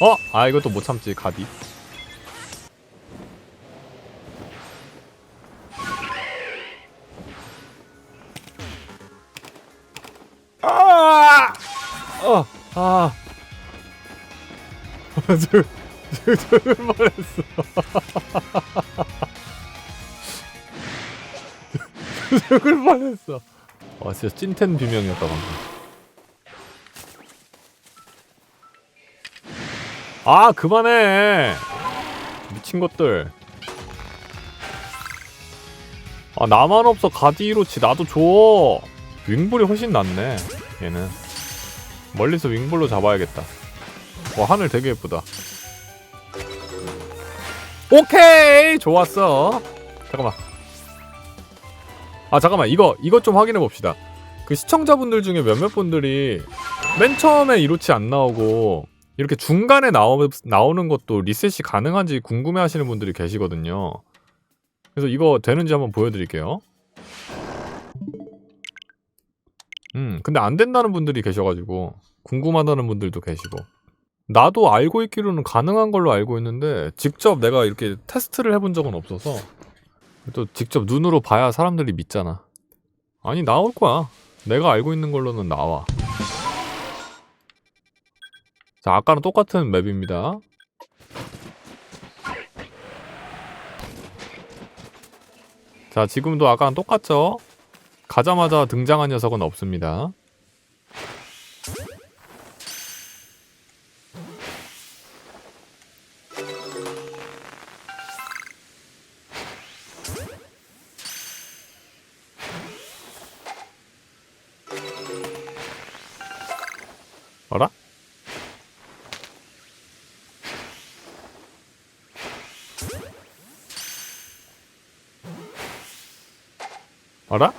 어? 아 이것도 못 참지 가디 죽을 뻔했어. 죽을 뻔했어. 와, 진짜 찐텐 비명이었다, 방금. 아, 그만해! 미친 것들. 아, 나만 없어, 가디로치. 나도 줘. 윙볼이 훨씬 낫네, 얘는. 멀리서 윙볼로 잡아야겠다. 와, 하늘 되게 예쁘다. 오케이! 좋았어. 잠깐만. 아, 잠깐만. 이거, 이것 좀 확인해 봅시다. 그 시청자분들 중에 몇몇 분들이 맨 처음에 이로치 안 나오고 이렇게 중간에 나오, 나오는 것도 리셋이 가능한지 궁금해 하시는 분들이 계시거든요. 그래서 이거 되는지 한번 보여드릴게요. 음, 근데 안 된다는 분들이 계셔가지고 궁금하다는 분들도 계시고 나도 알고 있기로는 가능한 걸로 알고 있는데 직접 내가 이렇게 테스트를 해본 적은 없어서 또 직접 눈으로 봐야 사람들이 믿잖아. 아니 나올 거야. 내가 알고 있는 걸로는 나와. 자 아까랑 똑같은 맵입니다. 자 지금도 아까랑 똑같죠? 가자마자 등장한 녀석은 없습니다. 어라?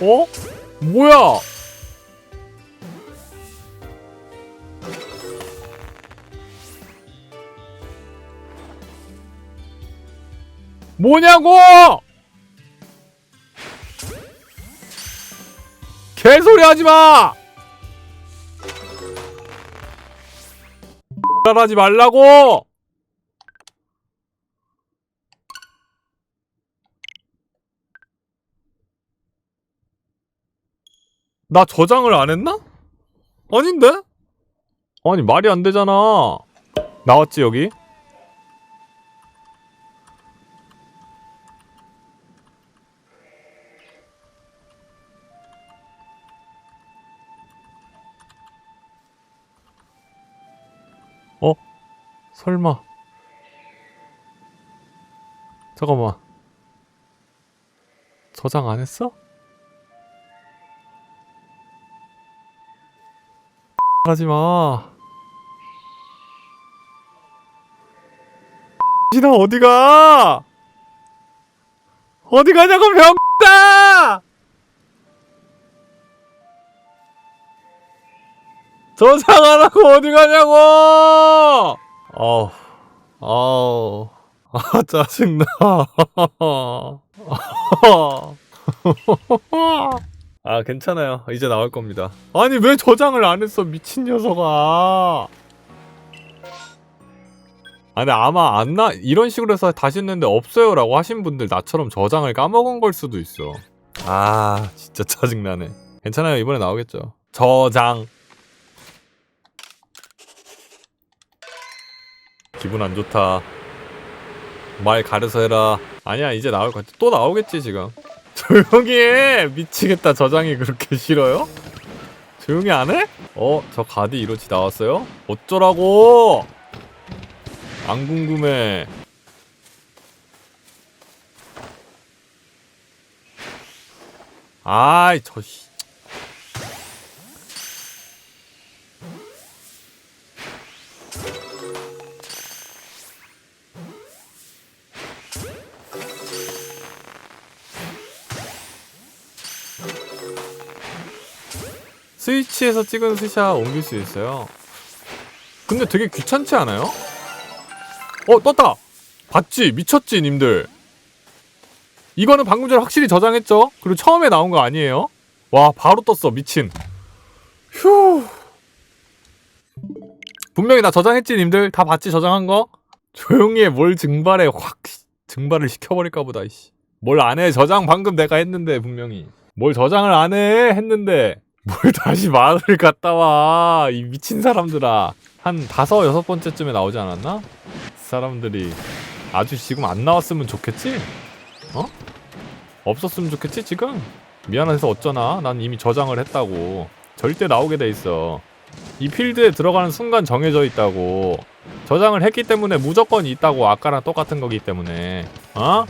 어? 뭐야? 뭐냐고! 개소리 하지 마! 하지 말라고! 나 저장을 안 했나? 아닌데? 아니 말이 안 되잖아. 나왔지 여기? 설마. 잠깐만. 저장 안 했어? 하지 마. 지나 어디가? 어디 가냐고 병다! 저장하라고 어디 가냐고! 아우, 아우, 아 짜증나. 아 괜찮아요. 이제 나올 겁니다. 아니 왜 저장을 안 했어 미친 녀석아? 아 근데 아마 안 나 이런 식으로 해서 다시 했는데 없어요 라고 하신 분들 나처럼 저장을 까먹은 걸 수도 있어. 아 진짜 짜증나네. 괜찮아요. 이번에 나오겠죠. 저장 기분 안 좋다 말 가려서 해라 아니야 이제 나올 것 같아 또 나오겠지 지금 조용히 해! 미치겠다. 저장이 그렇게 싫어요? 조용히 안 해? 어, 저 가디 이로치 나왔어요? 어쩌라고! 안 궁금해. 아이, 저 씨. 스위치에서 찍은 스샷 옮길 수 있어요. 근데 되게 귀찮지 않아요? 어 떴다. 봤지 미쳤지 님들. 이거는 방금 전에 확실히 저장했죠? 그리고 처음에 나온 거 아니에요? 와 바로 떴어 미친. 휴. 분명히 나 저장했지 님들 다 봤지 저장한 거? 조용히 해 뭘 증발해 확 증발을 시켜버릴까 보다. 뭘 안 해 저장 방금 내가 했는데 분명히 뭘 저장을 안 해 했는데 뭘 다시 말을 갔다 와 이 미친 사람들아 한 다섯 여섯 번째쯤에 나오지 않았나? 사람들이 아주 지금 안 나왔으면 좋겠지? 어? 없었으면 좋겠지 지금? 미안해서 어쩌나 난 이미 저장을 했다고 절대 나오게 돼 있어 이 필드에 들어가는 순간 정해져 있다고 저장을 했기 때문에 무조건 있다고 아까랑 똑같은 거기 때문에 어? 어?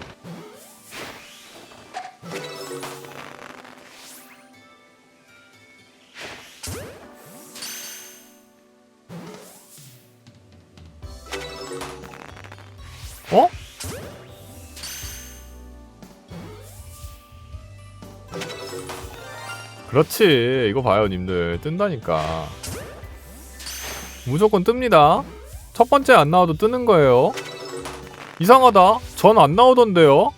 그렇지. 이거 봐요 님들. 뜬다니까. 무조건 뜹니다. 첫 번째 안 나와도 뜨는 거예요. 이상하다. 전 안 나오던데요?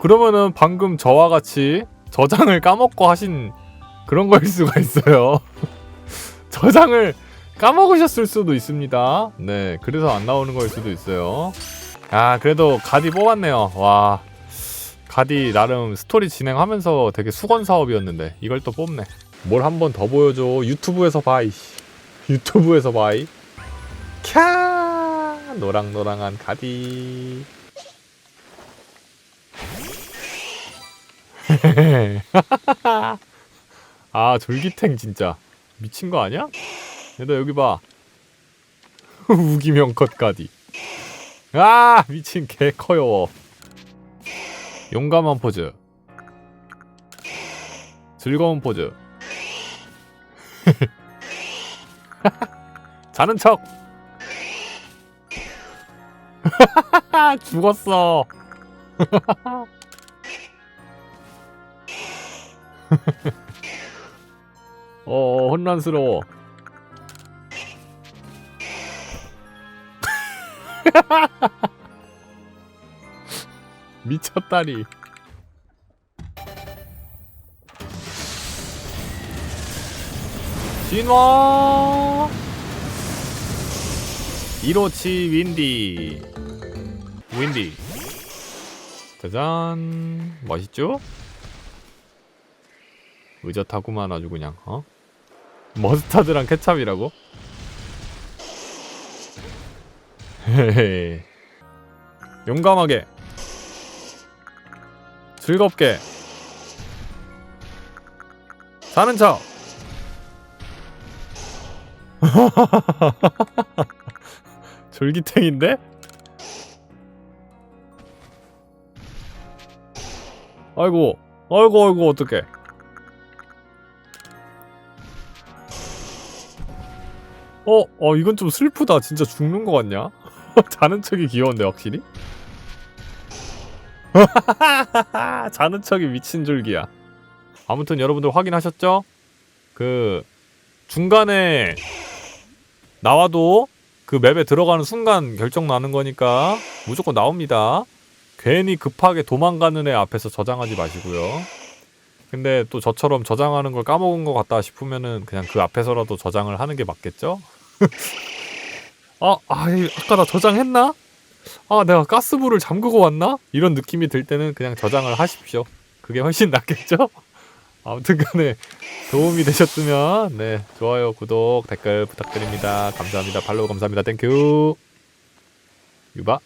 그러면은 방금 저와 같이 저장을 까먹고 하신 그런 거일 수가 있어요. 저장을 까먹으셨을 수도 있습니다. 네 그래서 안 나오는 거일 수도 있어요. 아 그래도 가디 뽑았네요. 와 가디 나름 스토리 진행하면서 되게 수건 사업이었는데 이걸 또 뽑네. 뭘 한 번 더 보여줘. 유튜브에서 봐이 유튜브에서 봐이. 캬! 노랑노랑한 가디. 아 졸기탱 진짜. 미친 거 아니야? 얘들 여기 봐. 우기명 컷 가디. 아 미친 개 커요 용감한 포즈. 즐거운 포즈. 자는 척. 죽었어. 어 혼란스러워 미쳤다리 진화! 1호치 윈디. 윈디. 짜잔. 멋있죠? 의젓하구만 아주 그냥 어? 머스타드랑 케찹이라고? 헤헤. 용감하게 즐겁게 사는 척 졸기탱인데? 아이고 아이고 아이고 어떡해 어? 어 이건 좀 슬프다 진짜 죽는 거 같냐? 자는 척이 귀여운데 확실히? 자는 척이 미친 줄기야 아무튼 여러분들 확인하셨죠? 그 중간에 나와도 그 맵에 들어가는 순간 결정 나는 거니까 무조건 나옵니다. 괜히 급하게 도망가는 애 앞에서 저장하지 마시고요. 근데 또 저처럼 저장하는 걸 까먹은 것 같다 싶으면은 그냥 그 앞에서라도 저장을 하는 게 맞겠죠? 아, 아, 이- 아까 나 저장했나? 아, 내가 가스불을 잠그고 왔나? 이런 느낌이 들 때는 그냥 저장을 하십시오. 그게 훨씬 낫겠죠? 아무튼 간에 도움이 되셨으면 네 좋아요 구독 댓글 부탁드립니다 감사합니다 팔로우 감사합니다 땡큐 유바